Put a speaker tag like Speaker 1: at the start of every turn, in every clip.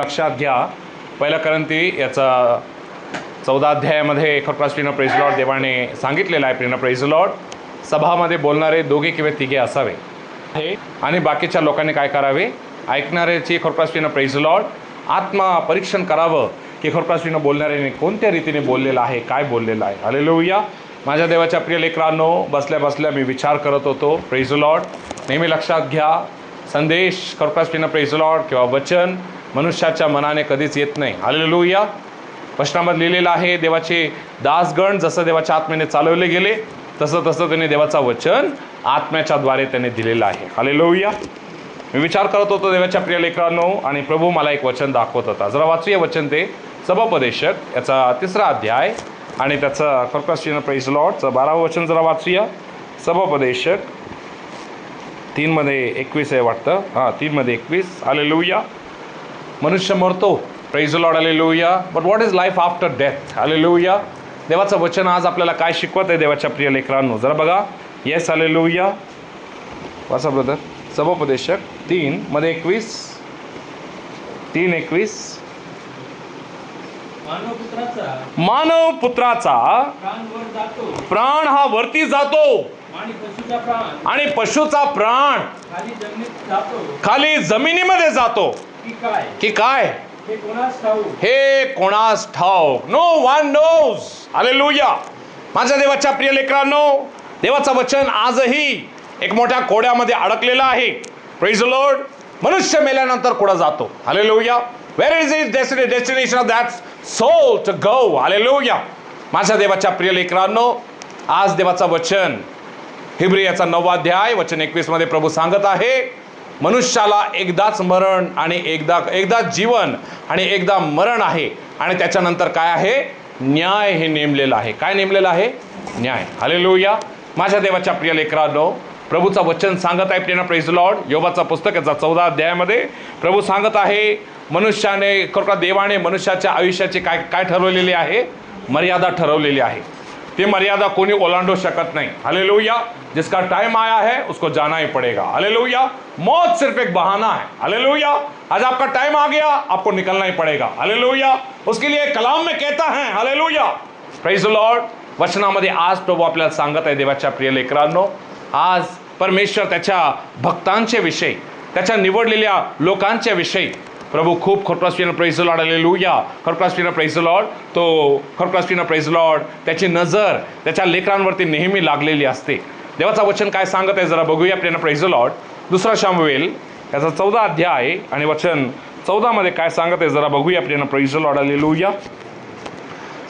Speaker 1: लक्षात घ्या. पहिला करंती याचा चौदा अध्यायामध्ये खरपासपीनं प्रेझ लॉर्ड देवाने सांगितलेलं आहे प्रिन प्रेझ लॉर्ड. सभामध्ये बोलणारे दोघे किंवा तिघे असावे. हे आणि बाकीच्या लोकांनी काय करावे? ऐकणाऱ्याची खरपासपीनं प्रेझ लॉर्ड आत्मा परीक्षण करावं की खरपासपीनं बोलणाऱ्याने कोणत्या रीतीने बोललेलं आहे काय बोललेलं आहे? हालेलुया माझ्या देवाच्या प्रिय लेकरांनो बसल्या बसल्या मी विचार करत होतो प्रेझ लॉर्ड. नेहमी लक्षात घ्या संदेश खरपासपीनं प्रेझ लॉर्ड किंवा वचन मनुष्याच्या मनाने कधीच येत नाही. हालेलुया प्रश्नामध्ये लिहिलेलं आहे देवाचे दासगण जसं देवाच्या आत्म्याने चालवले गेले तसं तसं त्याने देवाचा वचन आत्म्याच्या द्वारे त्याने दिलेलं आहे. हालेलुया मी विचार करत होतो देवाच्या प्रिय लेकरांनो आणि प्रभू मला एक वचन दाखवत होता. जरा वाचूया वचन ते. सभापदेशक याचा तिसरा अध्याय आणि त्याचं कर्कशीन प्रेस लॉर्डचं बारावं वचन जरा वाचूया. सभापदेशक तीनमध्ये एकवीस आहे वाटतं. हां तीनमध्ये एकवीस. आले लुया मनुष्य मरतो. Praise lord alleluia but what is life after death alleluia देवाचं वचन आज आपल्याला काय शिकवत आहे देवाच्या प्रिय लेकरांनो? जरा बघा. येस आले लुया वाचा ब्रदर सभोपदेशक तीन मध्ये एकवीस. तीन एकवीस. मानव पुत्राचा
Speaker 2: प्राण
Speaker 1: हा वरती जातो.
Speaker 2: आणि पशुचा प्राण. खाली
Speaker 1: जमिनीमध्ये जातो.
Speaker 2: की काय? हे कोणास ठाऊ
Speaker 1: कोणास ठाऊक? नो वन नोज हालेलुया माझ्या देवाच्या प्रिय लेकरांनो देवाचं वचन आजही एक मोठ्या कोड्यामध्ये अडकलेलं आहे. प्रेज लॉर्ड मनुष्य मेल्यानंतर कुठं जातो? Hallelujah where is is destiny destination of that soul to go hallelujah माझ्या देवाच्या प्रिय लेकरांनो आज देवाचं वचन हिब्री याचा नववा अध्याय वचन एकवीसमध्ये प्रभू सांगत आहे मनुष्याला एकदाच मरण आणि एकदा एकदाच जीवन आणि एकदा मरण आहे. आणि त्याच्यानंतर काय आहे? न्याय हे नेमलेलं आहे. काय नेमलेलं आहे? न्याय. हालेलुया माझ्या देवाच्या प्रिय लेकरांनो प्रभूचं वचन सांगत आहे प्रेरणा प्रेज लॉर्ड योगाचा पुस्तक याचा चौदा अध्यायामध्ये. प्रभू सांगत आहे मनुष्याने देवाने मनुष्याच्या आयुष्याची काय काय ठरवलेली आहे? मर्यादा ठरवलेली आहे. ते मर्यादा कोणी ओलांडू शकत नहीं। हालेलुया। जिसका टाइम आया है, उसको जाना ही पड़ेगा। हालेलुया। मौत सिर्फ़ एक बहाना है। हालेलुया। आज आपका टाइम आ गया, आपको निकलना ही पड़ेगा। हालेलुया। उसके लिए कलाम में कहता है, हालेलुया। प्रेज लॉर्ड वचनामध्ये आज प्रभू आपल्याला सांगत आहे, देवाच्या प्रिय लेकरांनो, आज परमेश्वर त्याच्या भक्तांचे विषयी, त्याच्या निवडलेल्या लोकांच्या विषयी प्रभू खूप खरप्रासपीनं प्रेझ लॉर्ड या लुया खरप्रासपीनं प्रेझ तो खरप्रासपीनं प्राइज लॉर्ड त्याची नजर त्याच्या लेकरांवरती नेहमी लागलेली असते. देवाचं वचन काय सांगत आहे जरा बघूया आपल्याला प्रेझ लॉर्ड दुसरा शामवेल याचा चौदा अध्याय आणि वचन चौदामध्ये काय सांगत आहे जरा बघूया आपल्याला प्रेझ लॉर्ड आले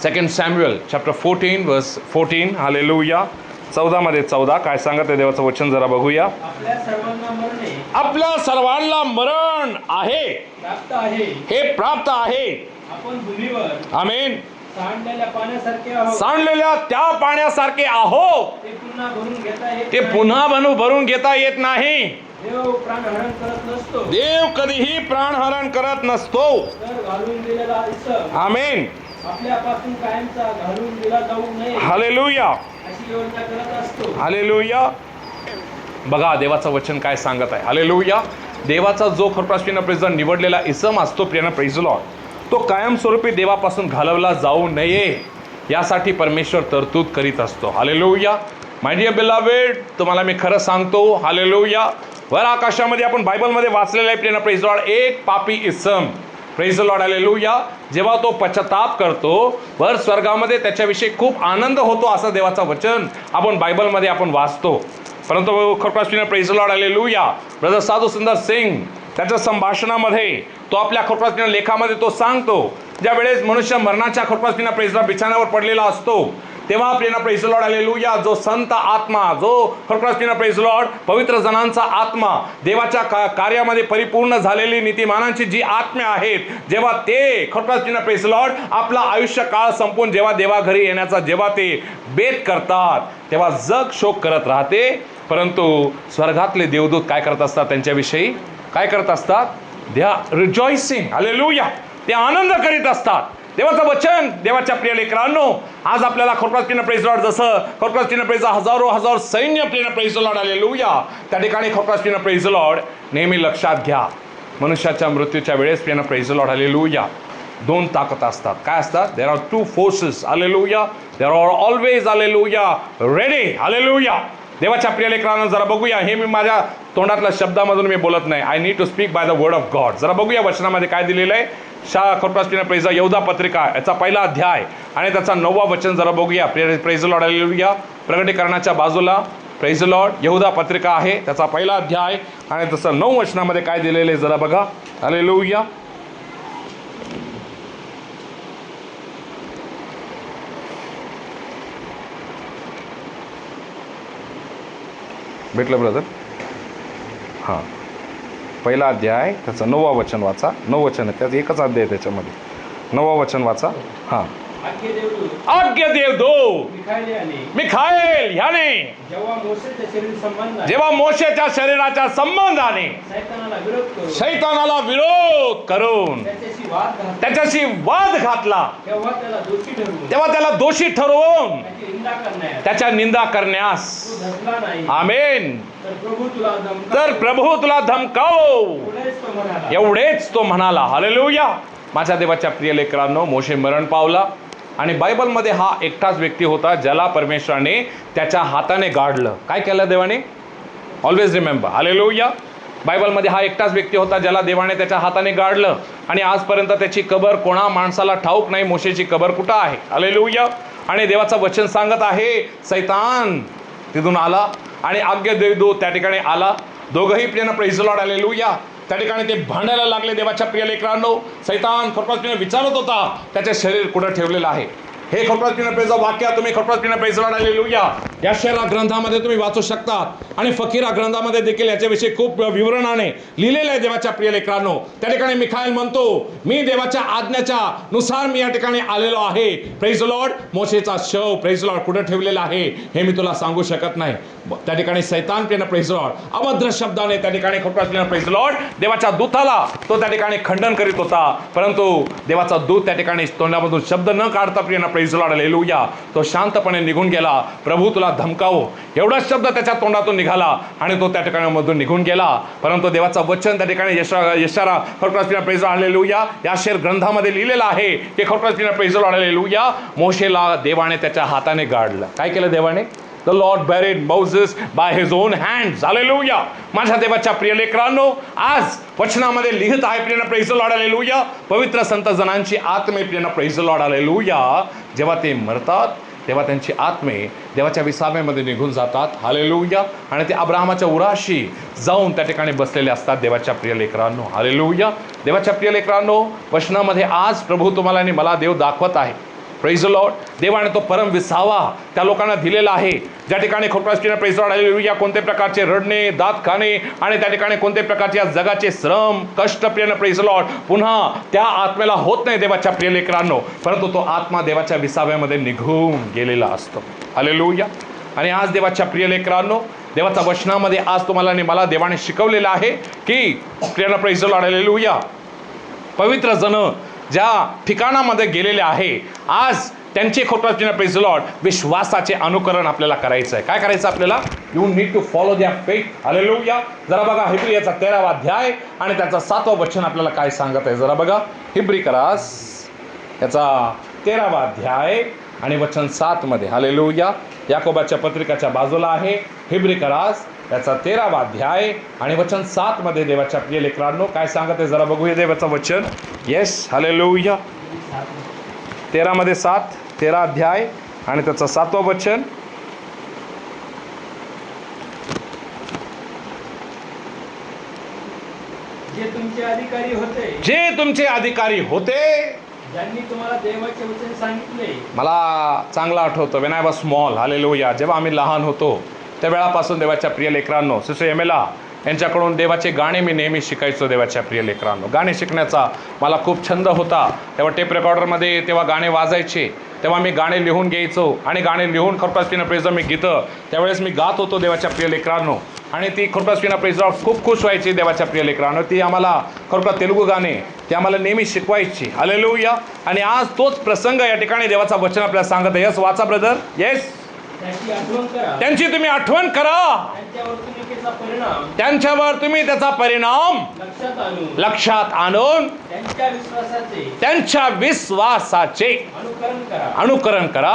Speaker 1: second Samuel chapter fourteen verse fourteen hallelujah चौदामध्ये चौदा. काय सांगत आहे देवाचं वचन जरा बघूया.
Speaker 2: आपल्या सर्वांना मरण
Speaker 1: आहे. हे प्राप्त आहे. आमेन.
Speaker 2: सांडलेल्या
Speaker 1: त्या पाण्यासारखे आहो
Speaker 2: ते पुन्हा
Speaker 1: बनू भरून घेता येत नाही.
Speaker 2: देव
Speaker 1: कधीही प्राणहरण करत नसतो. आमेन. हलेलुया.
Speaker 2: आले
Speaker 1: लोहिया बघा देवाचं वचन काय सांगत आहे. हालेलुया. देवाचा जो खरप्रासपीनं प्रेझ निवडलेला इसम असतो प्रियानं प्रेझ तो कायमस्वरूपी देवापासून घालवला जाऊ नये. यासाठी परमेश्वर तरतूद करीत असतो. हालेलुया. माय डिअर बेलावेड तुम्हाला मी खरं सांगतो हालेलुया. वर आकाशामध्ये आपण बायबलमध्ये वाचलेलं आहे प्रेरणा प्रेझ एक पापी इसम. प्रेझ लॉर्ड हालेलुया जेव्हा तो पश्चाताप करतो वर स्वर्गामध्ये त्याच्याविषयी खूप आनंद होतो असं देवाचं वचन आपण बायबलमध्ये आपण वाचतो. परंतु खरपासपीनं प्रेज लॉर्ड आले ब्रदर साधू सुंदर सिंग त्याच्या संभाषणामध्ये तो आपल्या खरपासपीनं लेखामध्ये तो सांगतो ज्या वेळेस मनुष्य मरणाच्या खरपासपीनं प्रेझला बिछाण्यावर पडलेला असतो तेव्हा आपल्याला प्रेस लॉर्ड आलेलुया जो संत आत्मा जो खरपासपीनं प्रेस लॉर्ड पवित्र जनांचा आत्मा देवाच्या का कार्यामध्ये परिपूर्ण झालेली नीतिमानांची जी आत्म्या आहेत जेव्हा ते खरपासपीनं प्रेस लॉर्ड आपला आयुष्य काळ संपून जेव्हा देवा घरी येण्याचा जेव्हा ते बेत करतात तेव्हा जग शोक करत राहते. परंतु स्वर्गातले देवदूत काय करत असतात त्यांच्याविषयी? काय करत असतात? दे आर रिजॉइसिंग आले ते आनंद करीत असतात. देवाचं वचन देवाच्या प्रिय लेकरांनो आज आपल्याला खोटप्राचीन प्रेस लॉर्ड जसं किन प्रेस हजारो हजार सैन्य प्रिय प्रेस लॉर्ड आले या त्या ठिकाणी खोटप्राचीन प्रेस लॉर्ड नेहमी लक्षात घ्या. मनुष्याच्या मृत्यूच्या वेळेस प्रियना प्रेझ लॉर्ड या दोन ताकद असतात. काय असतात? There are two forces hallelujah. There are always या रेडी आलेलो या देवाच्या प्रिय लेकरांना जरा बघूया. हे मी माझ्या तोंडातल्या शब्दामधून मी बोलत नाही. I need to speak by the word of God जरा बघूया वचनामध्ये काय दिलेलं आहे. शाह खोटपासपिना प्रेझा यौदा पत्रिका याचा पहिला अध्याय आणि त्याचा नववा वचन जरा बघूया. प्रिय प्रेझ लॉर्ड आलेलुया प्रगटीकरणाच्या बाजूला प्रेझ लॉर्ड यहुदा पत्रिका आहे त्याचा पहिला अध्याय आणि त्याचं नऊ वचनामध्ये काय दिलेलं आहे जरा बघा. आलेलुया भेटलं ब्रदर हां. पहिला अध्याय आहे त्याचा नववा वचन वाचा. नऊ वचन आहे त्याचा एकच अध्याय त्याच्यामध्ये. नववा वचन वाचा. हां.
Speaker 2: आज्ञा
Speaker 1: देव दो. मिखाईल ह्याने
Speaker 2: जेव्हा
Speaker 1: मोशेच्या शरीराच्या संबंधाने शैतानाला विरोध करून
Speaker 2: त्याच्याशी वाद घातला तेव्हा त्याला दोषी ठरवून
Speaker 1: त्याच्या निंदा करण्यास आमेन.
Speaker 2: तर प्रभू तुला
Speaker 1: धमकाव.
Speaker 2: पुढेच तो म्हणाला.
Speaker 1: एवढेच तो म्हणाला. हालेलुया. माझ्या देवाच्या प्रिय लेकरांनो मोशे मरण पावला. आणि बायबलमध्ये हा एकटाच व्यक्ती होता ज्याला परमेश्वराने त्याच्या हाताने गाडलं. काय केलं देवाने? ऑलवेज रिमेंबर हालेलुया बायबलमध्ये हा एकटाच व्यक्ती होता ज्याला देवाने त्याच्या हाताने गाडलं. आणि आजपर्यंत त्याची कबर कोणा माणसाला ठाऊक नाही मोशेची कबर कुठं आहे? हालेलुया आणि देवाचं वचन सांगत आहे सैतान तिथून आला आणि आज्ञा देव त्या ठिकाणी आला. दोघंही प्रियनं प्रेझ लॉर्ड आलेलुया त्या ठिकाणी ते भांडायला लागले देवाच्या प्रिय लेकरांनो. सैतान खरपास विचारत होता. त्याचे शरीर कुठं ठेवलेलं आहे? हे खटपासपीने प्रेझ वाक्य तुम्ही खटपासपीने प्रेझ लॉर्ड या शेरा ग्रंथामध्ये तुम्ही वाचू शकता आणि फकीरा ग्रंथामध्ये देखील याच्याविषयी खूप विवरणाने लिहिलेलं आहे देवाच्या प्रिय लेकरांनो. त्या ठिकाणी मिखाईल म्हणतो मी देवाच्या आज्ञाच्या नुसार मी या ठिकाणी आलेलो आहे. प्रेज लॉर्ड मोशेचा शव प्रेज लॉर्ड कुठं ठेवलेला आहे हे मी तुला सांगू शकत नाही. त्या ठिकाणी सैतान प्रियन प्रेज लॉर्ड अभद्र शब्दाने त्या ठिकाणी खटपास पिणं प्रेज लॉर्ड देवाच्या दूताला तो त्या ठिकाणी खंडन करीत होता. परंतु देवाचा दूत त्या ठिकाणी तोंडामधून शब्द न काढता प्रियना प्रेझ लॉर्ड लेलुया तो शांतपणे निघून गेला. प्रभू तुला धमकावो. एवढाच शब्द त्याच्या तोंडातून निघाला आणि तो त्या ठिकाणामधून निघून गेला. परंतु देवाचं वचन त्या ठिकाणी यशा यशारा खरकरासपीना प्रेझ लेलूया या शेर ग्रंथामध्ये लिहिलेलं आहे की खरकरासपीना प्रेझ लेलूया मोशेला देवाने त्याच्या हाताने गाडलं. काय केलं देवाने? The lord buried Moses by his own hand hallelujah माझ्या देवाच्या प्रिय लेकरांनो आज वचनामध्ये लिहित आहे प्रियन प्रेझ लॉर्ड आलेलुया पवित्र संत जनांची आत्मे प्रियन प्रेझ लॉर्ड आलेलुया जेव्हा ते मरतात तेव्हा त्यांची आत्मे देवाच्या विसाव्यामध्ये निघून जातात. हालेलुया आणि ते अब्राहमाच्या उराशी जाऊन त्या ठिकाणी बसलेले असतात देवाच्या प्रिय लेकरांनो. हालेलुया देवाच्या प्रिय लेकरांनो वचनामध्ये आज प्रभू तुम्हाला आणि मला देव दाखवत आहे. प्रेझ लॉर्ड देवाने तो परम विसावा त्या लोकांना दिलेला आहे. ज्या ठिकाणी खोटवासटीने प्रेझ लॉर्ड आलेलुया कोणत्या प्रकारचे रडणे दात खाणे आणि त्या ठिकाणी कोणत्या प्रकारचे या जगाचे श्रम कष्ट प्रियन प्रेझ लॉर्ड पुन्हा त्या आत्म्याला होत नाही देवाच्या प्रिय लेकरांनो परंतु तो आत्मा देवाच्या विसाव्यामध्ये निघून गेलेला असतो. हालेलुया आणि आज देवाच्या प्रिय लेकरांनो देवाच्या वचनामध्ये आज तुम्हाला आणि मला देवाने शिकवलेलं आहे की प्रियन प्रेझ लॉर्ड आलेलुया पवित्र जण ज्या ठिकाणामध्ये गेलेले आहे आज त्यांचे खोटवाचीना प्रेझ लॉर्ड विश्वासाचे अनुकरण आपल्याला करायचं आहे. काय करायचं आपल्याला? You need to follow the faith या जरा बघा हिब्री याचा तेरावा अध्याय आणि त्याचा सातवा वचन आपल्याला काय सांगत आहे? जरा बघा. हिब्री करास. याचा तेरावा अध्याय आणि वचन सातमध्ये. हालेलुया याकोबाच्या पत्रिकाच्या बाजूला आहे. हिब्री करास. याचा तेरावा अध्याय आणि वचन सातमध्ये देवाच्या प्रिय लेकरांनो काय सांगत? आहे जरा बघूया देवाचं वचन. येस हालेलुया तेरामध्ये सात तेरा अध्याय आणि त्याचं सातवं वचन.
Speaker 2: जे तुमचे अधिकारी होते
Speaker 1: जे तुमचे अधिकारी होते
Speaker 2: ज्यांनी तुम्हाला देवाचे वचन सांगितले
Speaker 1: मला चांगलं आठवतं. When I was small hallelujah जेव्हा आम्ही लहान होतो त्या वेळापासून देवाच्या प्रिय लेकरांनो सिस्टर एमेला यांच्याकडून देवाचे गाणे मी नेहमी शिकायचो देवाच्या प्रिय लेकरांनो. गाणे शिकण्याचा मला खूप छंद होता. तेव्हा टेप रेकॉर्डरमध्ये तेव्हा गाणे वाजायचे. तेव्हा मी गाणे लिहून घ्यायचो. आणि गाणे लिहून खरपासपीनं प्रेझा मी गीतं त्यावेळेस मी गात होतो देवाच्या प्रिय लेकरांनो. आणि ती खरपासपीना प्रेझ खूप खुश व्हायची देवाच्या प्रिय लेकरांनो. ती आम्हाला खरोखर तेलुगू गाणे ते आम्हाला नेहमी शिकवायची. हालेलुया आणि आज तोच प्रसंग या ठिकाणी देवाचा वचन आपल्याला सांगत आहे. यस वाचा ब्रदर येस
Speaker 2: त्याची
Speaker 1: तुम्ही आठवण करा. त्यांच्यावर तुम्ही त्याचा परिणाम
Speaker 2: लक्षात आणून. त्यांच्या विश्वासाचे. अनुकरण करा.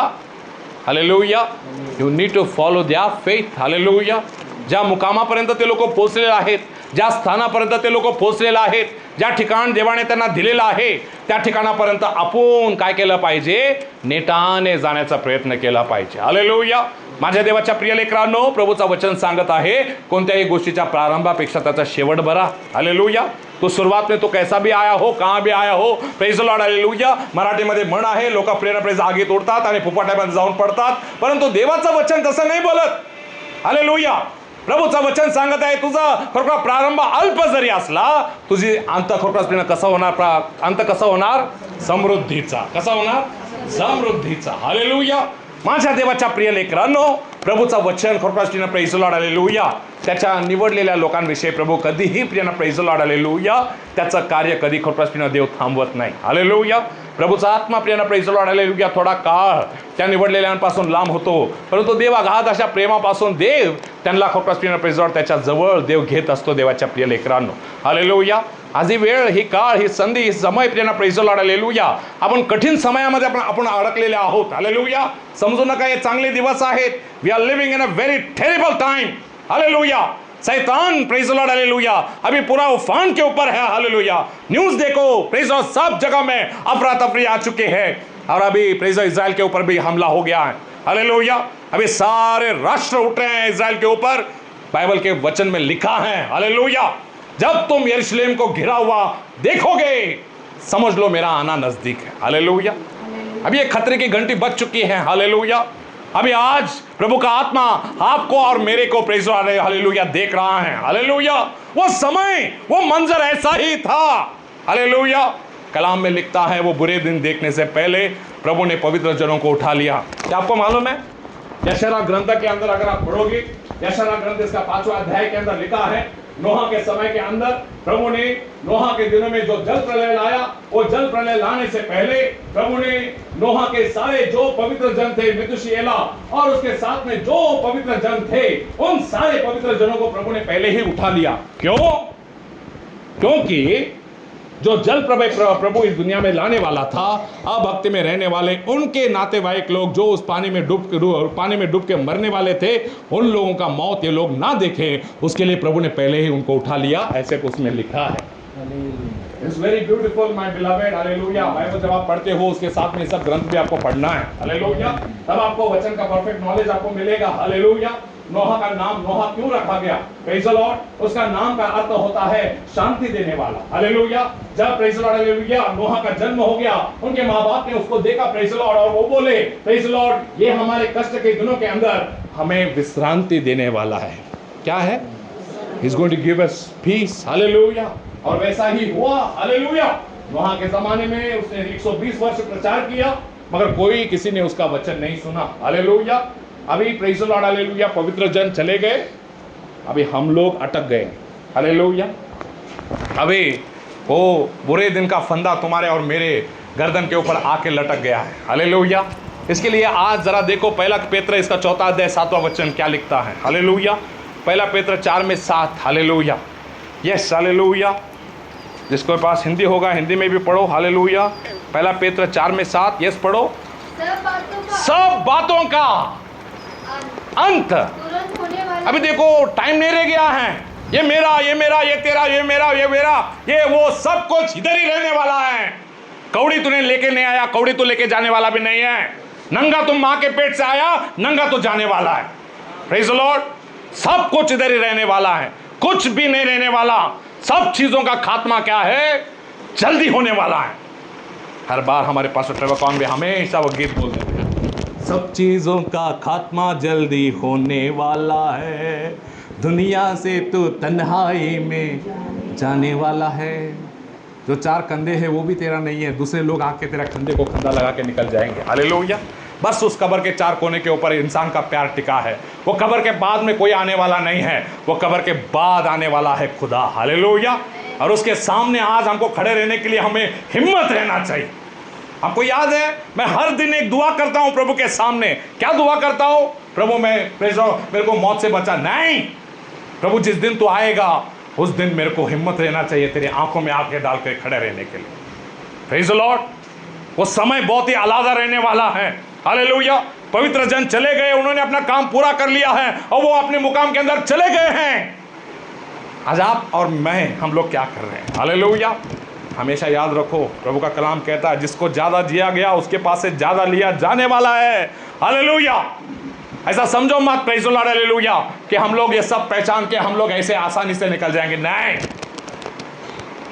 Speaker 1: Hallelujah you need to follow the faith hallelujah ज्या मुकामापर्यंत ते लोक पोचलेले आहेत ज्या स्थानापर्यंत ते लोक पोचलेले आहेत ज्या ठिकाण देवाने त्यांना दिलेलं आहे त्या ठिकाणापर्यंत आपण काय केलं पाहिजे? नेटाने जाण्याचा प्रयत्न केला पाहिजे. हालेलुया माझ्या देवाच्या प्रिय लेकरांनो प्रभूचा वचन सांगत आहे कोणत्याही गोष्टीच्या प्रारंभापेक्षा त्याचा शेवट बरा. हालेलुया तो सुरुवात में तो कैसा भी आया हो कहाँ भी आया हो प्रेज लॉर्ड हालेलुया मराठीमध्ये म्हण आहे लोक प्रेरणा प्रेज आगीत उडतात आणि फुपाट्यामध्ये जाऊन पडतात परंतु देवाचं वचन तसं नाही बोलत. हालेलुया प्रभूचं वचन सांगत आहे तुझा खरोखर प्रारंभ अल्प जरी असला तुझी अंत खरोखर कसा होणार प्रा अंत कसा होणार? समृद्धीचा. कसा होणार? समृद्धीचा. हालेलुया माझ्या देवाच्या प्रिय लेकरांनो प्रभूचं वचन खरोखर प्रेज लॉर्ड हालेलुया त्याच्या निवडलेल्या लोकांविषयी प्रभू कधीही प्रियांना प्रेज लॉर्ड या त्याचं कार्य कधी खरोखर देव थांबवत नाही. हालेलुया प्रभूचा आत्मा प्रियांना प्रेज लॉर्ड या थोडा काळ त्या निवडलेल्यांपासून लांब होतो. परंतु देव अगाध अशा प्रेमापासून देव त्यांना खरोखर प्रियानं प्रेज त्याच्याजवळ देव घेत असतो देवाच्या प्रिय लेकरांनो. हालेलुया आज ही वेळ ही काळ ही संधी ही समय प्रियानं प्रेज लॉर्ड या आपण कठीण समयामध्ये आपण आपण अडकलेले आहोत. हालेलुया समजू नका हे चांगले दिवस आहेत. We are living in a very terrible time hallelujah शैतान प्रेज लॉर्ड हालेलुया अभी पूरा उफान के ऊपर है हालेलुया न्यूज़ देखो प्रेज लॉर्ड सब जगह में अफरा तफरी आ चुके हैं। और अभी प्रेज इसराइल के ऊपर भी हमला हो गया है। हालेलुया अभी सारे राष्ट्र उठ रहे हैं इसराइल के ऊपर। बाइबल के वचन में लिखा है हालेलुया जब तुम यरूशलेम को घिरा हुआ देखोगे समझ लो मेरा आना नज़दीक है। हालेलुया अभी ये खतरे की घंटी बज चुकी है हालेलुया अभी आज प्रभु का आत्मा आपको और मेरे को प्रेज हालेलुया देख रहा है। हालेलुया वो समय, वो मंजर ऐसा ही था। हालेलुया कलाम में लिखता है, वो बुरे दिन देखने से पहले प्रभु ने पवित्र जनों को उठा लिया। क्या आपको मालूम है? यशरा ग्रंथ के अंदर अगर आप पढ़ोगे यशरा ग्रंथ इसका पांचवा अध्याय के अंदर लिखा है नोहा के समय के अंदर प्रभु ने नोहा के दिनों में जो जल प्रलय लाया, वो जल प्रलय लाने से पहले प्रभु ने नोहा के सारे जो पवित्र जन थे मृतुशीला और उसके साथ में जो पवित्र जन थे, उन सारे पवित्र जनों को प्रभु ने पहले ही उठा लिया। क्यों? क्योंकि जो जल प्रभु प्रभु इस दुनिया में लाने वाला था अब भक्ति में रहने वाले उनके नातेवाईक लोग जो उस पानी में डूब के पानी में डूब के मरने वाले थे उन लोगों का मौत ये लोग ना देखें। उसके लिए प्रभु ने पहले ही उनको उठा लिया ऐसे उसमें लिखा है। It's very beautiful my beloved hallelujah Bible जब आप पढ़ते हो उसके साथ में सब ग्रंथ भी आपको पढ़ना है। हालेलुया तब आपको वचन का परफेक्ट नॉलेज आपको मिलेगा। हालेलुया नोहा का नाम नोहा क्यों रखा गया? प्रेज लॉर्ड उसका नाम का अर्थ होता है शांति देने वाला। हालेलुया जब praise the Lord hallelujah Noah का जन्म हो गया, उनके माँ बाप ने उसको देखा प्रेज लॉर्ड और वो बोले प्रेज लॉर्ड ये हमारे कष्ट के दिनों के अंदर हमें विश्रांति देने वाला है। क्या है? He's going to give us peace. Hallelujah. और वैसा ही हुआ हालेलुया वहाँ के जमाने में उसने 120 वर्ष प्रचार किया, मगर कोई किसी ने उसका वचन नहीं सुना। हालेलुया अभी प्रेज द लॉर्ड हालेलुया पवित्र जन चले गए। अभी हम लोग अटक गए। हालेलुया अभी वो बुरे दिन का फंदा तुम्हारे और मेरे गर्दन के ऊपर आके लटक गया है। हालेलुया इसके लिए आज जरा देखो पहला पेत्र इसका चौथा अध्याय सातवां वचन क्या लिखता है। हालेलुया पहला पेत्र चार में सात। हालेलुया यस हालेलुया जिसके पास हिंदी होगा हिंदी में भी पढ़ो। हालेलुया पहला पेत्र चार में सात। यस पढ़ो।
Speaker 3: सब बातों का। अंत।
Speaker 1: अभी देखो टाइम नहीं रह गया है। ये मेरा ये मेरा, ये तेरा, ये मेरा ये मेरा, ये वो सब कुछ इधर ही रहने वाला है। कौड़ी तूने लेके नहीं आया, कौड़ी तो लेके जाने वाला भी नहीं है। नंगा तुम माँ के पेट से आया, नंगा तो जाने वाला है। प्रेज लॉर्ड सब कुछ इधर ही रहने वाला है। कुछ भी नहीं रहने वाला। सब चीज़ों का खात्मा क्या है? जल्दी होने वाला है। हर बार हमारे पास ट्रेवर कौन भी हमेशा वो गीत बोल देते हैं। सब चीज़ों का खात्मा जल्दी होने वाला है। दुनिया से तो तन्हाई में जाने वाला है। जो चार कंधे हैं, वो भी तेरा नहीं है। दूसरे लोग आके तेरा कंधे को कंधा लगा के निकल जाएँगे। हालेलुया। बस उस कबर के चार कोने के ऊपर इंसान का प्यार टिका है। वो कबर के बाद में कोई आने वाला नहीं है। वो कबर के बाद आने वाला है खुदा। हालेलुया। और उसके सामने आज हमको खड़े रहने के लिए हमें हिम्मत रहना चाहिए। आपको याद है, मैं हर दिन एक दुआ करता हूँ प्रभु के सामने। क्या दुआ करता हूँ? प्रभु, मैं मेरे को मौत से बचा। नहीं! प्रभु, जिस दिन तू आएगा, उस दिन मेरे को हिम्मत रहना चाहिए तेरी आँखों में आँखें डाल के खड़े रहने के लिए। प्रेज लॉर्ड वो समय बहुत ही आलादा रहने वाला है। हालेलुया पवित्र जन चले गए, उन्होंने अपना काम पूरा कर लिया है, और वो अपने मुकाम के अंदर चले गए हैं। आज आप और मैं, हम लोग क्या कर रहे हैं? हालेलुया हमेशा याद रखो, प्रभु का कलाम कहता है, जिसको ज़्यादा जिया गया, उसके पास से ज़्यादा लिया जाने वाला है। हालेलुया! ऐसा समझो मत प्रेज लॉर्ड हालेलुया, कि हम लोग ये सब पहचान के, हम लोग ऐसे आसानी से निकल जाएँगे। नहीं!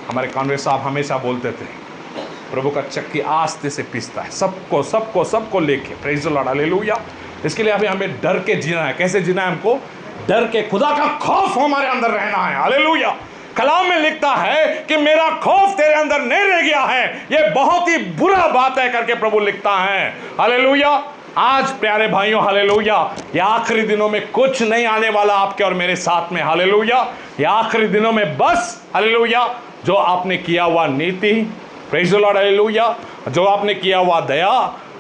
Speaker 1: हमारे कांग्रेस साहब हमेशा बोलते थे, प्रभु का चक्की आस्ते से पीसता है, सबको सबको सबको लेके। Praise Lord hallelujah. इसके लिए अभी हमें डर के जीना है। कैसे जीना है हमको? डर के खुदा का खौफ हमारे अंदर रहना है। हालेलुया! कलाम में लिखता है कि मेरा खौफ तेरे अंदर नहीं रह गया है। ये बहुत ही बुरा बात है करके प्रभु लिखता है। हालेलुया। आज प्यारे भाइयों, हालेलुया। ये आखिरी दिनों में कुछ नहीं आने वाला आपके और मेरे साथ में। हालेलुया। ये आखिरी दिनों में बस, हालेलुया, जो आपने किया हुआ नीति प्रेज लॉर्ड हालेलुया। जो आपने किया हुआ दया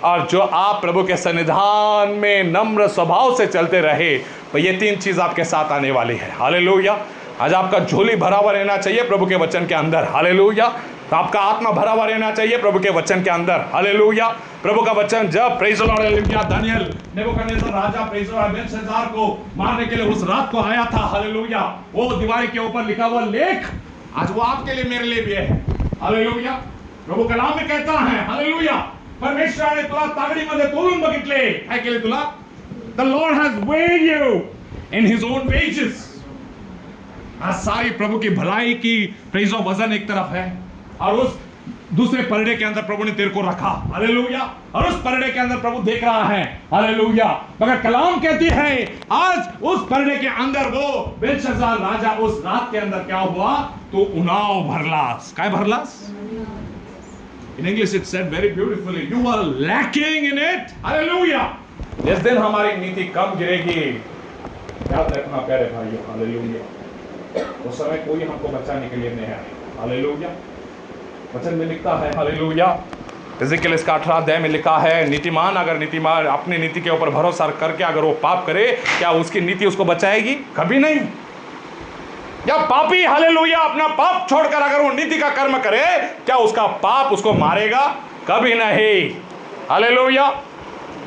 Speaker 1: और जो आप प्रभु के सन्निधान में नम्र स्वभाव से चलते रहे तो ये तीन चीज़ आपके साथ आने वाली है। हालेलुया। आज आपका झोली भरा हुआ रहना चाहिए प्रभु के वचन के अंदर। हालेलुया। तो आपका आत्मा भरा हुआ रहना चाहिए प्रभु के वचन के अंदर। हालेलुया। प्रभु का वचन, जब दानियल राजा प्रेज को मारने के लिए उस रात को आया था। हालेलुया। वो दीवार के ऊपर लिखा हुआ लेख आज वो आपके लिए मेरे लिए भी है। हालेलुया। प्रभु कलाम में कहता है, हालेलुया। परमेश्वराने तुला तागडीमध्ये तोडून बघितले काय केले तुला? The Lord has wed you in his own wages आज सारी प्रभु की भलाई की प्रेज ऑफ़ वज़न एक तरफ़ है। और उस दूसरे परडे के अंदर प्रभु ने तेरे को रखा। हालेलुया। और उस परडे के अंदर प्रभु देख रहा है। हालेलुया। मगर कलाम कहती है आज उस परडे के अंदर वो बेलशस्सर राजा उस रात के अंदर क्या हुआ? तो उनाव भरलास। काय भरलास? In English, it said very beautifully, You are lacking in it. Hallelujah. जिस दिन हमारी नीति कम गिरेगी याद रखना प्यारे भाइयों हालेलुया उस समय कोई हमको बचाने के लिए नहीं आए हालेलुया। वचन में लिखता है, हालेलुया। इजिकल इसका अठारह अध्याय में लिखा है, नीतिमान अगर नीतिमान अपनी नीति के ऊपर भरोसा करके अगर वो पाप करे, क्या उसकी नीति उसको बचाएगी? कभी नहीं। या पापी, हालेलुया, अपना पाप छोड़कर अगर वो नीति का कर्म करे, क्या उसका पाप उसको मारेगा? कभी नहीं। हालेलुया।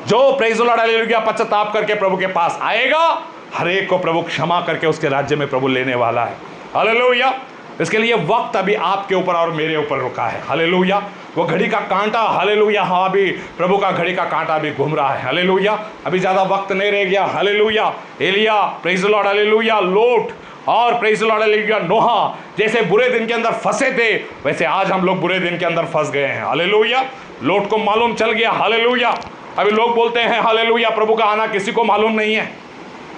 Speaker 1: जो प्रेज लॉर्ड हालेलुया, पश्चाताप करके प्रभु के पास आएगा हर एक को प्रभु क्षमा करके उसके राज्य में प्रभु लेने वाला है। हालेलुया। इसके लिए वक्त अभी आपके ऊपर और मेरे ऊपर रुका है। हालेलुया। वो घड़ी का कांटा, हालेलुया हाँ अभी प्रभु का घड़ी का कांटा अभी घूम रहा है। हालेलुया। अभी ज़्यादा वक्त नहीं रह गया। हालेलुया। एलिया प्रेज लॉर्ड हालेलुया। लोट और प्रेज लॉर्ड नोहा, जैसे बुरे दिन के अंदर फंसे थे, वैसे आज हम लोग बुरे दिन के अंदर फंस गए हैं। हालेलुया। लोट को मालूम चल गया। हालेलुया। अभी लोग बोलते हैं, हालेलुया, प्रभु का आना किसी को मालूम नहीं है।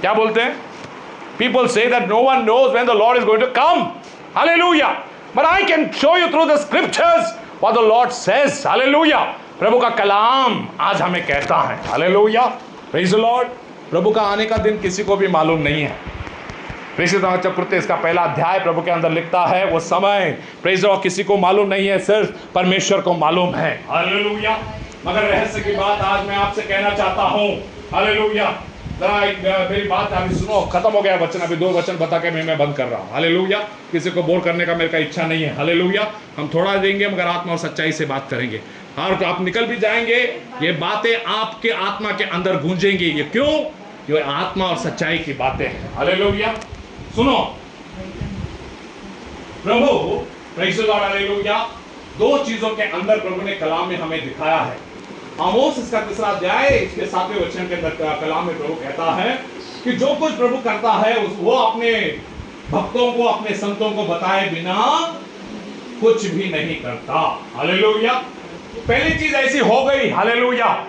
Speaker 1: क्या बोलते हैं? People say that no one knows when the Lord is going to come. Hallelujah. But I can show you through the scriptures what the Lord says. Hallelujah. प्रभु का कलाम आज हमें कहता है। हालेलुया प्रेज द लॉर्ड प्रभु का आने का दिन किसी को भी मालूम नहीं है। चक्रवर्ती इसका पहला अध्याय प्रभु के अंदर लिखता है, वो समय। प्रेज लॉर्ड किसी को मालूम नहीं है, सिर्फ़ परमेश्वर को मालूम है। हालेलुया मगर रहस्य की बात आज मैं आपसे कहना चाहता हूँ। हालेलुया मेरी बात अभी सुनो, खत्म हो गया वचन, अभी दो वचन बता के मैं मैं बंद कर रहा हूँ। हालेलुया किसी को बोर करने का मेरे का इच्छा नहीं है। हालेलुया हम थोड़ा देंगे, मगर आत्मा और सच्चाई से बात करेंगे। और आप निकल भी जाएँगे, ये बातें आपके आत्मा के अंदर गूंजेंगी। ये क्यों? ये आत्मा और सच्चाई की बातें हैं। हालेलुया सुनो। प्रभु दो चीज़ों के अंदर प्रभु ने कलाम में हमें दिखाया है। आमोस इसका तीसरा अध्याय, इसके सातवें वचन के अंदर कलाम में प्रभु कहता है कि जो कुछ प्रभु करता है, उस वो अपने भक्तों को, अपने संतों को बताए बिना कुछ भी नहीं करता। हालेलुया। पहली चीज़ ऐसी हो गई, हालेलुया।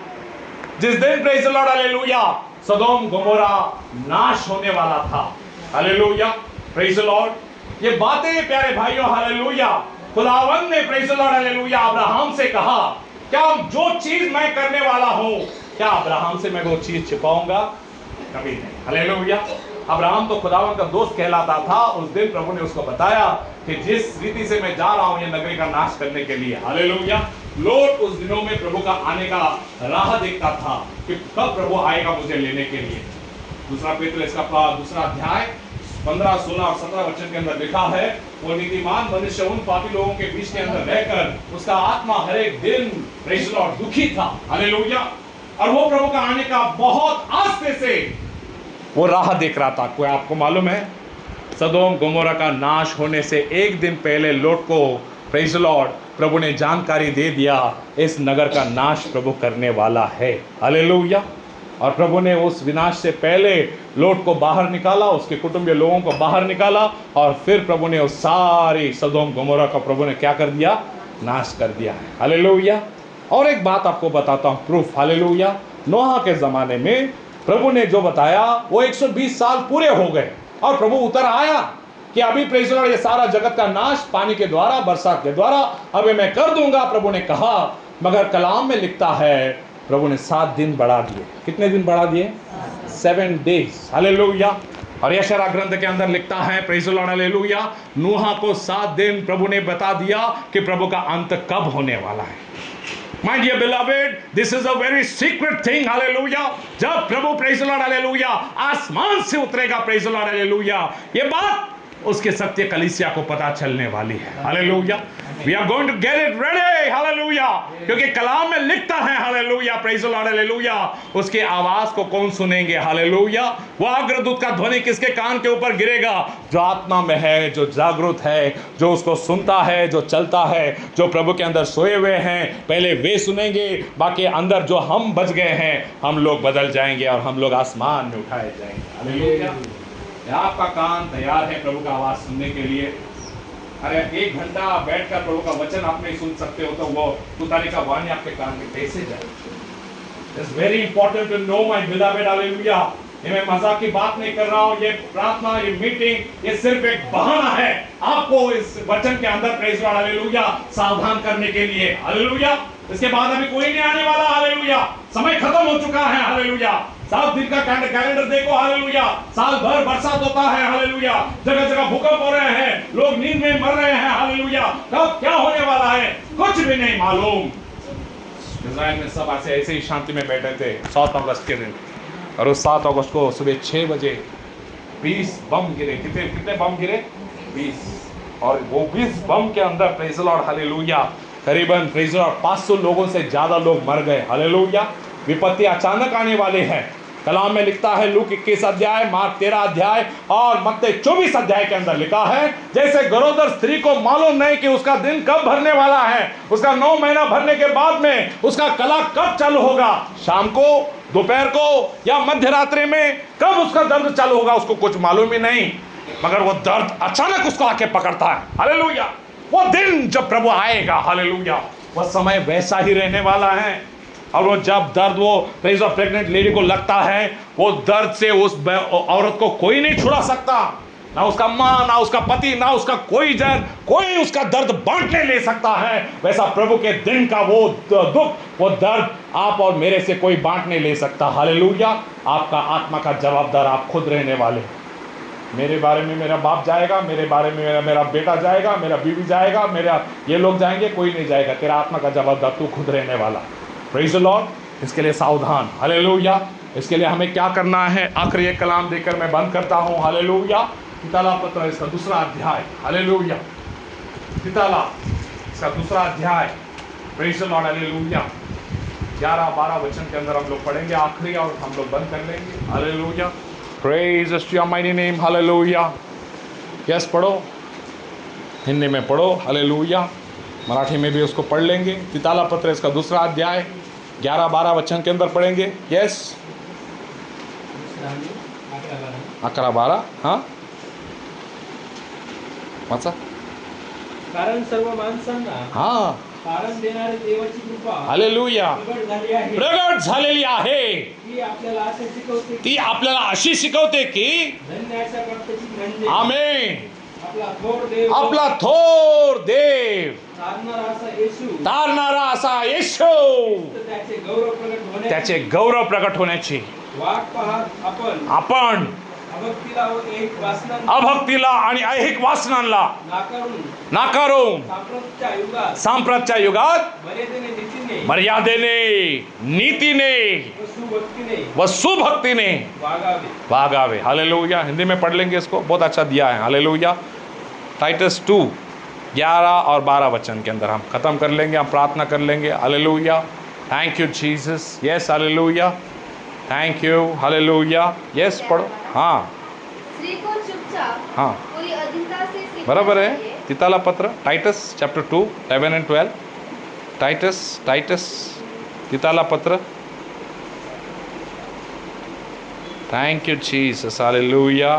Speaker 1: जिस दिन praise Lord hallelujah. Sodom Gomorrah नाश होने वाला था। हालेलुया। प्रेज लॉर्ड ये बातें, प्यारे भाइयों, हालेलुया। खुदावन ने प्रेज लॉर्ड हालेलुया, अब्राहम से कहा क्या जो चीज़ मैं करने वाला हूँ, क्या अब्राहम से मैं वो चीज़ छिपाऊँगा? कभी नहीं। हालेलुया अब्राहम तो खुदावन का दोस्त कहलाता था। उस दिन प्रभु ने उसको बताया कि जिस रीति से मैं जा रहा हूँ ये नगरी का नाश करने के लिए। हालेलुया लोट उस दिनों में प्रभु का आने का राह देखता था कि कब प्रभु आएगा मुझे लेने के लिए। दूसरा पेत्र इसका दूसरा अध्याय। पंद्रह सोलह और सत्रह वचन के अंदर लिखा है वो नीतिमान मनुष्य उन पापी लोगों के बीच के अंदर रहकर उसका आत्मा हर एक दिन Lord, दुखी था। हालेलुया और वो प्रभु का आने का बहुत आस्ते से वो राह देख रहा था। कोई आपको मालूम है? सदोम गोमोरा का नाश होने से एक दिन पहले लोट को लॉर्ड प्रभु ने जानकारी दे दिया इस नगर का नाश प्रभु करने वाला है। हालेलुया और प्रभु ने उस विनाश से पहले लोट को बाहर निकाला, उसके कुटुंबीय लोगों को बाहर निकाला और फिर प्रभु ने उस सारी सदोम गोमोरा का प्रभु ने क्या कर दिया? नाश कर दिया है। हालेलुया। और एक बात आपको बताता हूँ, प्रूफ। हालेलुया। नोहा के ज़माने में प्रभु ने जो बताया, वो 120 साल पूरे हो गए और प्रभु उतर आया कि अभी प्रेज ये सारा जगत का नाश पानी के द्वारा, बरसात के द्वारा, अभी मैं कर दूँगा। प्रभु ने कहा, मगर कलाम में लिखता है प्रभु ने सात दिन बढ़ा दिए। कितने दिन बढ़ा दिए? सेवन डेज़ हालेलुया और यशरा ग्रंथ के अंदर लिखता है प्रेज लॉर्ड नूहा को सात दिन प्रभु ने बता दिया कि प्रभु का अंत कब होने वाला है। My dear beloved, this is a very secret thing, hallelujah. जब प्रभु Lord, आसमान से उतरेगा Lord, ये बात उसके सत्य कलिसिया को पता चलने वाली है। Hallelujah we are going to get it ready hallelujah क्योंकि कलाम में लिखता है हालेलुया प्रेज द हालेलुया उसकी आवाज़ को कौन सुनेंगे? हालेलुया वो अग्रदूत का ध्वनि किसके कान के ऊपर गिरेगा? जो आत्मा में है, जो जागरूक है, जो उसको सुनता है, जो चलता है, जो प्रभु के अंदर सोए हुए हैं। पहले वे सुनेंगे, बाकी अंदर जो हम बच गए हैं, हम लोग बदल जाएँगे और हम लोग आसमान में उठाए जाएँगे। हालेलुया आपका कान तैयार है प्रभु का आवाज़ सुनने के लिए। अरे, एक घंटा बैठकर प्रभु का वचन आप नहीं सुन सकते हो तो वो तुतारी का वाणी आपके कान में कैसे जाए? It's very important to know my beloved hallelujah ये मैं मज़ाक की बात नहीं कर रहा हूँ, ये प्रार्थना, ये मीटिंग ये सिर्फ़ एक बहाना है आपको इस वचन के अंदर लॉर्ड हालेलुया सावधान करने के लिए। हालेलुया इसके बाद अभी कोई नहीं आने वाला हालेलुया समय खत्म हो चुका है हालेलुया सात दिन का कैलेंडर देखो हालेलुया साल भर बरसात होता है हालेलुया जगह जगह भूकंप हो रहे हैं, लोग नींद में मर रहे हैं हालेलुया कब क्या होने वाला है? कुछ भी नहीं मालूम. इज़राइल में सब ऐसे ऐसे ही शांति में बैठे थे, सात अगस्त के दिन. और उस सात अगस्त को सुबह छः बजे बीस बम गिरे. कितने कितने बम गिरे? बीस. और वो बीस बम के अंदर प्रेज लॉर्ड हालेलुया करीबन प्रेज लॉर्ड 500 लोगों से ज़्यादा लोग मर गए. हालेलुया विपत्ति अचानक आने वाले हैं. कलाम में लिखता है, लूक इक्कीस अध्याय, मार्क तेरह अध्याय और मत्ते चौबीस अध्याय के अंदर लिखा है, जैसे गरोदर स्त्री को मालूम नहीं कि उसका दिन कब भरने वाला है, उसका नौ महीना भरने के बाद में उसका कला कब चालू होगा, शाम को, दोपहर को या मध्य रात्रि में, कब उसका दर्द चालू होगा, उसको कुछ मालूम ही नहीं, मगर वो दर्द अचानक उसको आके पकड़ता है, हालेलुया, वो दिन जब प्रभु आएगा, हालेलुया वह समय वैसा ही रहने वाला है। और वो जब दर्द, वो प्रेज ऑफ़ प्रेग्नेंट लेडी को लगता है, वो दर्द से उस औरत को कोई नहीं छुड़ा सकता। ना उसका माँ, ना उसका पति, ना उसका कोई जन, कोई उसका दर्द बांटने ले सकता है। वैसा प्रभु के दिन का वो दुख, वो दर्द आप और मेरे से कोई बांट नहीं ले सकता। हालेलुया। आपका आत्मा का जवाबदार आप खुद रहने वाले। मेरे बारे में मेरा बाप जाएगा, मेरे बारे में मेरा मेरा बेटा जाएगा, मेरा बीवी जाएगा, मेरा, ये लोग जाएँगे, कोई नहीं जाएगा। तेरा आत्मा का जवाबदार तू खुद रहने वाला। प्रेज लॉर्ड इसके लिए सावधान। हालेलुया इसके लिए हमें क्या करना है? आखिरी एक कलाम देकर मैं बंद करता हूँ। हालेलुया पिताला पत्र, इसका दूसरा अध्याय। हालेलुया पिताला, इसका दूसरा अध्याय। प्रेज लॉर्ड हालेलुया ग्यारह, बारह वचन के अंदर हम लोग पढ़ेंगे आखिरी और हम लोग बंद कर लेंगे। Hallelujah praise your mighty name hallelujah yes पढ़ो। हिंदी में पढ़ो। हले लोहिया मराठी में भी उसको पढ़ लेंगे। तिताला पत्र, इसका दूसरा अध्याय। ग्यारह बारह वचन के अंदर पढ़ेंगे। यस अकरा बारा हां? वाचा
Speaker 2: कारण सर्व माणसांना
Speaker 1: हां।
Speaker 2: कारण देणारे देवाची कृपा
Speaker 1: हालेलुया
Speaker 2: प्रगट
Speaker 1: झालेली आहे.
Speaker 2: ती आपल्याला
Speaker 1: अशी शिकवते की आमेन
Speaker 2: आपला थोर देव
Speaker 1: आपला थोर देव।
Speaker 2: तारणारा असा येशू। तर त्याचे गौरव
Speaker 1: प्रकट होण्याची
Speaker 2: आपण अभक्तीला
Speaker 1: आणि ऐहिक वासनांना
Speaker 2: नाकारून सांप्रतच्या युगात मर्यादेने नीतीने व सुभक्तीने वागावे.
Speaker 1: हालेलुया. हिंदी में पढ़ लेंगे इसको. बहुत अच्छा दिया है. हालेलुया. टाइटस टू ग्यारह और बारह वचन के अंदर हम ख़त्म कर लेंगे हम प्रार्थना कर लेंगे। Hallelujah thank you Jesus yes hallelujah thank you hallelujah yes पढ़ो। हाँ। हाँ। बराबर है। तिताला पत्र Titus chapter two eleven and twelve Titus Titus तिताला पत्र। थैंक यू जीसस हालेलुया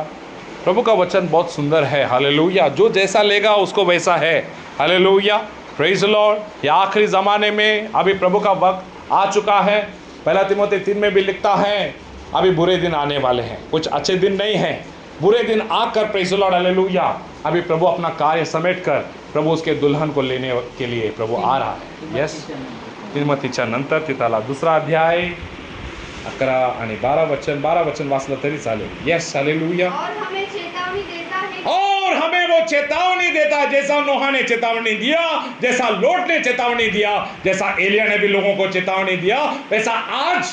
Speaker 1: प्रभु का वचन बहुत सुंदर है। हालेलुया। जो जैसा लेगा, उसको वैसा है। हालेलुया। प्रेज लॉर्ड ये आखिरी ज़माने में अभी प्रभु का वक्त आ चुका है। पहला तिमोती तीन में भी लिखता है, अभी बुरे दिन आने वाले हैं। कुछ अच्छे दिन नहीं हैं। बुरे दिन आकर प्रेज लॉर्ड हालेलुया। अभी प्रभु अपना कार्य समेट कर, प्रभु उसके दुल्हन को लेने के लिए प्रभु आ रहा है। यस तिमतीच्या नंतर तिथाला दुसरा अध्याय। अकरा आणि बारा वचन बारा वचन वाचलं तरी चालेल. येस हालेलुया
Speaker 3: और चेतावनी देता
Speaker 1: और हमें वो चेतावनी देता जैसा नोहा ने चेतावनी दिया जैसा लोट ने चेतावनी दिया जैसा एलिया ने भी लोगों को चेतावनी दिया वैसा आज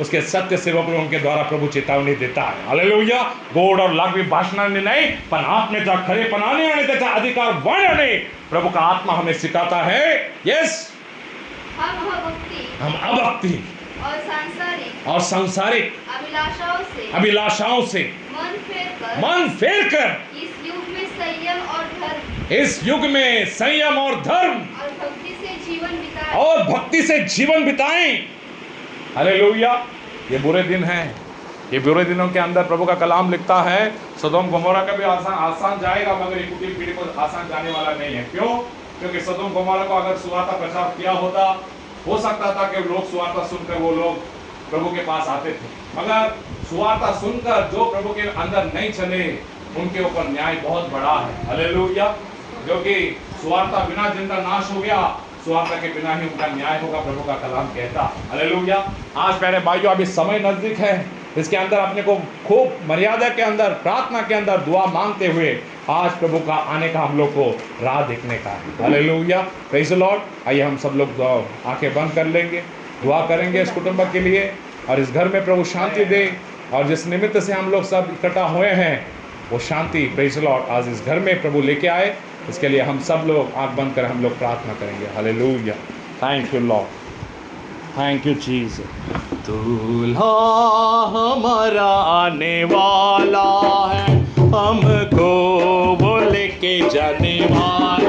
Speaker 1: उसके सत्य सेवकों के द्वारा प्रभु चेतावनी देता है। हालेलुया गोड और लागवी भाषणाने नाही पण आत्मेचा खरेपणाने आणि त्याचा अधिकार वाढवणे प्रभु का आत्मा हमें सिखाता है। यस
Speaker 3: हम
Speaker 1: अभक्ति।
Speaker 3: और सांसारिक
Speaker 1: और सांसारिक
Speaker 3: अभिलाषाओं से
Speaker 1: अभिलाषाओं से
Speaker 3: मन फेर कर
Speaker 1: मन फेर कर
Speaker 3: इस युग में संयम और धर्म
Speaker 1: इस युग में संयम और धर्म
Speaker 3: और भक्ति से जीवन बिताए।
Speaker 1: और भक्ति से जीवन बिताएँ। हालेलुया। ये बुरे दिन हैं। ये बुरे दिनों के अंदर प्रभु का कलाम लिखता है। सदोम गमोरा का भी आसान आसान जाएगा मगर ये पीढ़ी को आसान जाने वाला नहीं है। क्यों? क्योंकि सदोम गमोरा को अगर सुवार्ता प्रचार किया होता हो सकता था कि लोग सुवार्ता सुनकर वो लोग प्रभु के पास आते थे, मगर सुवार्ता सुनकर जो प्रभु के अंदर नहीं चले, उनके ऊपर न्याय बहुत बड़ा है। हले जो कि सुवार्ता बिना ज़िंदा नाश हो गया, सुवार्ता के बिना ही उनका न्याय होगा, प्रभु का कलाम कहता। हले आज मेरे भाइयों, अभी समय नज़दीक है। इसके अंदर अपने को खूब मर्यादा के अंदर, प्रार्थना के अंदर दुआ मांगते हुए आज प्रभु का आने का हम लोग को राह देखने का है। हालेलुया प्रेज लॉर्ड आइए हम सब लोग आँखें बंद कर लेंगे, दुआ करेंगे इस कुटुंब के लिए और इस घर में प्रभु शांति दे और जिस निमित्त से हम लोग सब इकट्ठा हुए हैं, वो शांति प्रेज लॉर्ड आज इस घर में प्रभु लेके आए। इसके लिए हम सब लोग आँख बंद कर हम लोग प्रार्थना करेंगे। Hallelujah thank you Lord thank you चीज़ दूल्हा हमारा आने वाला है। हमको बोले के जाने वाला